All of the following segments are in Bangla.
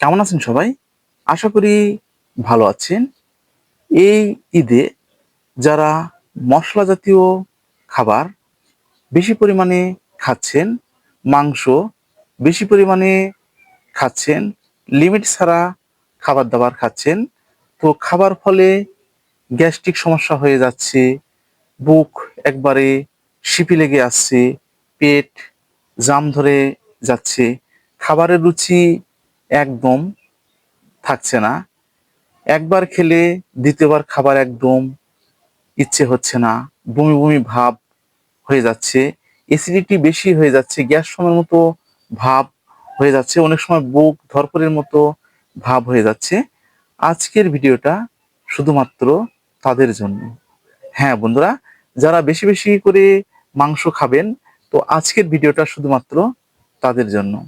কেমন আছেন সবাই? আশা করি ভালো আছেন। এই ঈদে যারা মশলা জাতীয় খাবার বেশি পরিমাণে খাচ্ছেন, মাংস বেশি পরিমাণে খাচ্ছেন লিমিট ছাড়া খাবার দাবার খাচ্ছেন, তো খাবার ফলে গ্যাস্ট্রিক সমস্যা হয়ে যাচ্ছে, বুক একবারে শিপি লেগে আসছে, পেট জাম ধরে যাচ্ছে, খাবারের রুচি একদম থাকছে না। একবার খেলে দ্বিতীয়বার খাবার একদম ইচ্ছে হচ্ছে না। বমি বমি ভাব হয়ে যাচ্ছে। অ্যাসিডিটি বেশি হয়ে যাচ্ছে। গ্যাস সময়ের মতো ভাব হয়ে যাচ্ছে। অনেক সময় বুক ধরপড়ের মতো ভাব হয়ে যাচ্ছে। আজকের ভিডিওটা শুধুমাত্র তাদের জন্য। হ্যাঁ বন্ধুরা, যারা বেশি বেশি করে মাংস খাবেন, তো আজকের ভিডিওটা শুধুমাত্র তাদের জন্য।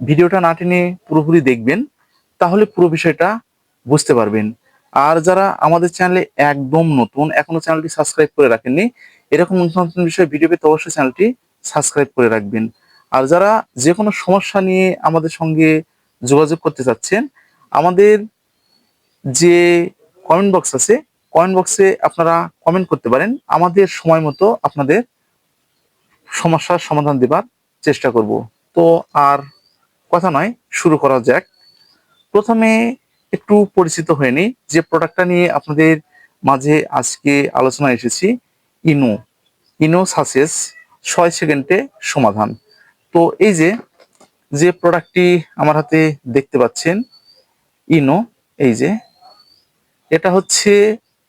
ভিডিওটা না টেনে পুরোপুরি দেখবেন, তাহলে পুরো বিষয়টা বুঝতে পারবেন। আর যারা আমাদের চ্যানেলে একদম নতুন, এখনও চ্যানেলটি সাবস্ক্রাইব করে রাখেননি, এরকম নতুন নতুন বিষয়ে, ভিডিও পেতে অবশ্যই চ্যানেলটি সাবস্ক্রাইব করে রাখবেন। আর যারা যে কোনো সমস্যা নিয়ে আমাদের সঙ্গে যোগাযোগ করতে চাচ্ছেন, আমাদের যে কমেন্ট বক্স আছে কমেন্ট বক্সে আপনারা কমেন্ট করতে পারেন। আমাদের সময় মতো আপনাদের সমস্যার সমাধান দেবার চেষ্টা করব। তো আর কথা নয়, শুরু করা যাক। প্রথমে একটু পরিচিত হয়ে নিই, যে প্রোডাক্টটা নিয়ে আপনাদের মাঝে আজকে আলোচনা এসেছি ইনো ইনো সাসেস ছয় সেকেন্ডে সমাধান। তো এই যে যে প্রোডাক্টটি আমার হাতে দেখতে পাচ্ছেন ইনো এই যে, এটা হচ্ছে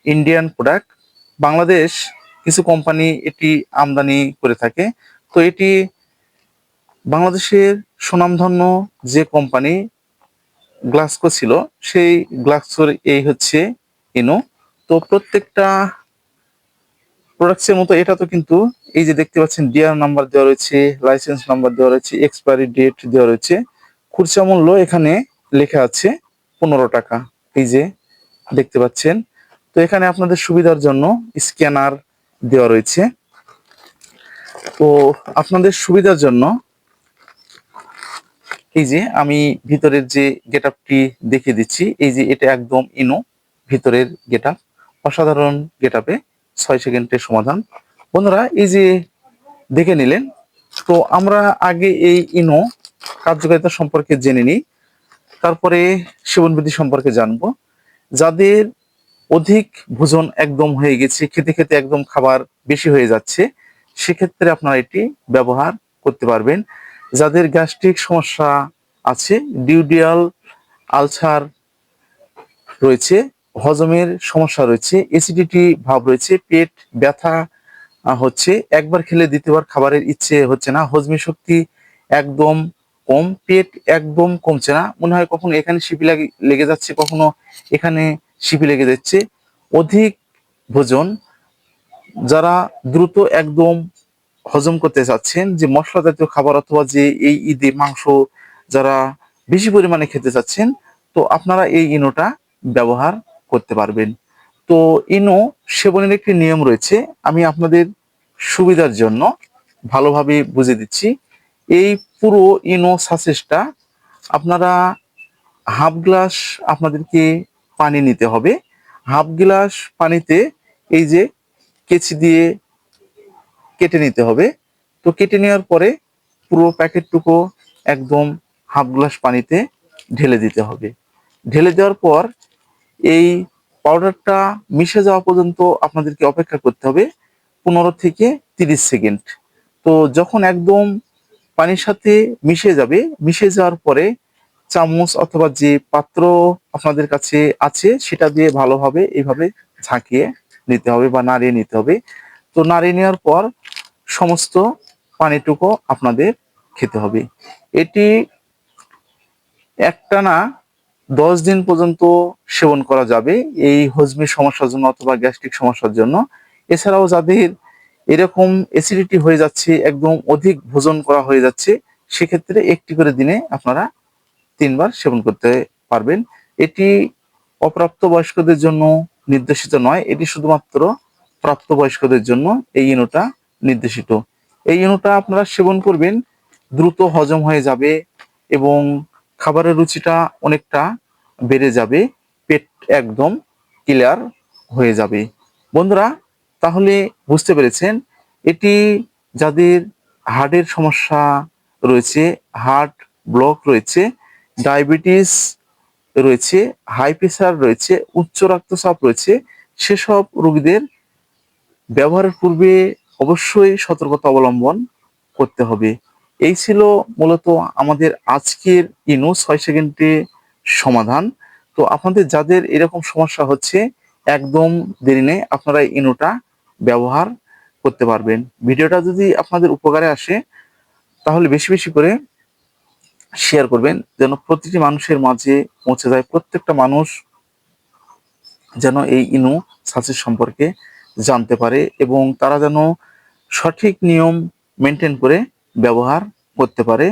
ইন্ডিয়ান প্রোডাক্ট বাংলাদেশ কিছু কোম্পানি এটি আমদানি করে থাকে। তো এটি বাংলাদেশের সুনামধন্য যে কোম্পানি গ্লাসকো ছিল, সেই গ্লাসকোর এই হচ্ছে ইনো তো প্রত্যেকটা প্রোডাক্টসের মতো এটা তো কিন্তু এই যে দেখতে পাচ্ছেন ডিআর নাম্বার দেওয়া রয়েছে লাইসেন্স নাম্বার দেওয়া রয়েছে এক্সপায়ারি ডেট দেওয়া রয়েছে। খুচরা মূল্য এখানে লেখা আছে পনেরো টাকা। এই যে দেখতে পাচ্ছেন, তো এখানে আপনাদের সুবিধার জন্য স্ক্যানার দেওয়া রয়েছে। তো আপনাদের সুবিধার জন্য এই যে আমি ভিতরের যে গেট আপটি দেখিয়ে দিচ্ছি, এই যে এটা একদম ইনো ভিতরের গেট আপ অসাধারণ গেট আপে ছয় সেকেন্ডের সমাধান। বন্ধুরা, এই যে দেখে নিলেন, তো আমরা আগে এই ইনো কার্যকারিতা সম্পর্কে জেনে নিই, তারপরে সেবনবিধি সম্পর্কে জানব। যাদের অধিক ভোজন একদম হয়ে গেছে, খেতে খেতে একদম খাবার বেশি হয়ে যাচ্ছে, সেক্ষেত্রে আপনারা এটি ব্যবহার করতে পারবেন। যাদের গ্যাস্ট্রিক সমস্যা আছে, ডিউডিয়াল আলসার রয়েছে, হজমের সমস্যা রয়েছে এসিডিটি ভাব রয়েছে, পেট ব্যথা হচ্ছে, একবার খেলে দ্বিতীয়বার খাবারের ইচ্ছে হচ্ছে না, হজমি শক্তি একদম কম, পেট একদম কমছে না, মনে হয় কখনো এখানে শিপি লাগে, লেগে যাচ্ছে, কখনো এখানে শিপি লেগে যাচ্ছে। অধিক ভোজন, যারা দ্রুত একদম হজম করতে চাচ্ছেন, যে মশলা জাতীয় খাবার অথবা যে এই ঈদে মাংস যারা বেশি পরিমাণে খেতে চাচ্ছেন, তো আপনারা এই ইনোটা ব্যবহার করতে পারবেন। তো ইনো সেবনের একটি নিয়ম রয়েছে, আমি আপনাদের সুবিধার জন্য ভালোভাবে বুঝে দিচ্ছি। এই পুরো ইনো সাসেসটা আপনারা হাফ গ্লাস আপনাদেরকে পানি নিতে হবে। হাফ গ্লাস পানিতে এই যে কেচি দিয়ে কেটে নিতে হবে। তো কেটে নেওয়ার পরে পুরো প্যাকেটটুকু একদম হাফ গ্লাস পানিতে ঢেলে দিতে হবে। ঢেলে দেওয়ার পর এই পাউডারটা মিশে যাওয়া পর্যন্ত আপনাদেরকে অপেক্ষা করতে হবে পনেরো থেকে তিরিশ সেকেন্ড। তো যখন একদম পানির সাথে মিশে যাবে, মিশে যাওয়ার পরে চামচ অথবা যে পাত্র আপনাদের কাছে আছে সেটা দিয়ে ভালোভাবে এইভাবে ঝাঁকিয়ে নিতে হবে বা নাড়িয়ে নিতে হবে। তো নাড়িয়ে নেওয়ার পর সমস্ত পানিটুকু আপনাদের খেতে হবে। এটি একটানা দশ দিন পর্যন্ত সেবন করা যাবে এই হজমির সমস্যার জন্য অথবা গ্যাস্ট্রিক সমস্যার জন্য। এছাড়াও যাদের এরকম অ্যাসিডিটি হয়ে যাচ্ছে, একদম অধিক ভোজন করা হয়ে যাচ্ছে, সেক্ষেত্রে একটি করে দিনে আপনারা তিনবার সেবন করতে পারবেন। এটি অপ্রাপ্ত বয়স্কদের জন্য নির্দেশিত নয়, এটি শুধুমাত্র প্রাপ্তবয়স্কদের জন্য এই ইনোটা নির্দেশিত। এই ইনোটা আপনারা সেবন করবেন, দ্রুত হজম হয়ে যাবে এবং খাবারের রুচিটা অনেকটা বেড়ে যাবে, পেট একদম ক্লিয়ার হয়ে যাবে। বন্ধুরা, তাহলে বুঝতে পেরেছেন, এটি যাদের হার্টের সমস্যা রয়েছে, হার্ট ব্লক রয়েছে, ডায়াবেটিস রয়েছে, হাই প্রেশার রয়েছে, উচ্চ রক্তচাপ রয়েছে, সেসব রোগীদের ব্যবহারের পূর্বে অবশ্যই সতর্কতা অবলম্বন করতে হবে। এই ছিল মূলত আমাদের আজকের ইনু ছয় সেকেন্ডে সমাধান। তো আপনাদের যাদের এরকম সমস্যা হচ্ছে, একদম দেরি নেই, আপনারা ইনুটা ব্যবহার করতে পারবেন। ভিডিওটা যদি আপনাদের উপকারে আসে, তাহলে বেশি বেশি করে শেয়ার করবেন, যেন প্রতিটি মানুষের মাঝে পৌঁছে যায়, প্রত্যেকটা মানুষ যেন এই ইনু সাসের সম্পর্কে জানতে পারে এবং তারা যেন সঠিক নিয়ম মেনটেন করে ব্যবহার করতে পারে।